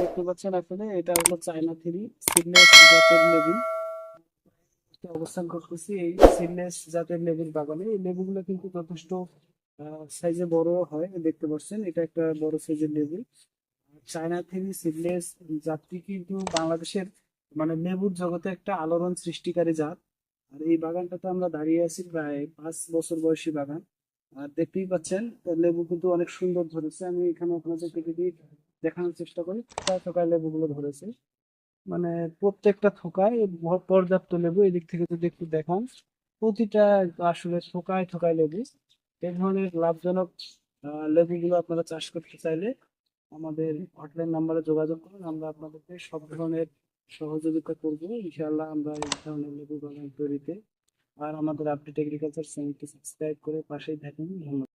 দেখতে পাচ্ছেন আসলে এটা হলো চায়না থ্রি সিডলেস জাতের লেবু। অবস্থান করতেছি এই সিডলেস জাতের লেবুর বাগানে। এই লেবুগুলো কিন্তু যথেষ্ট সাইজে বড় হয়, দেখতে পাচ্ছেন। এটা একটা বড় সাইজের লেবু। চায়না থ্রি সিডলেস জাতটি কিন্তু বাংলাদেশের মানে লেবুর জগতে একটা আলোড়ন সৃষ্টিকারী জাত। আর এই বাগানটাতে আমরা দাঁড়িয়ে আছি প্রায় পাঁচ বছর বয়সী বাগান। আর দেখতেই পাচ্ছেন, লেবু কিন্তু অনেক সুন্দর ধরেছে। আমি এখানে আপনাদেরকে যদি দেখানোর চেষ্টা করি। থোকায় লেবুগুলো ধরেছে। মানে প্রত্যেকটা থোকায় পর্যাপ্ত লেবু এদিক থেকে যদি একটু দেখান। প্রতিটা আসলে থোকায় থোকায় লেবু। এই ধরনের লাভজনক লেবুগুলো আপনারা চাষ করতে চাইলে আমাদের হটলাইন নাম্বারে যোগাযোগ করুন। আমরা আপনাদেরকে সব ধরনের সহযোগিতা করব। ইনশাআল্লাহ আমরা এই ধরনের লেবু বাগান তৈরিতে। আর আমাদের আপডেট এগ্রিকালচার চ্যানেলটি সাবস্ক্রাইব করে পাশেই থাকুন। ধন্যবাদ।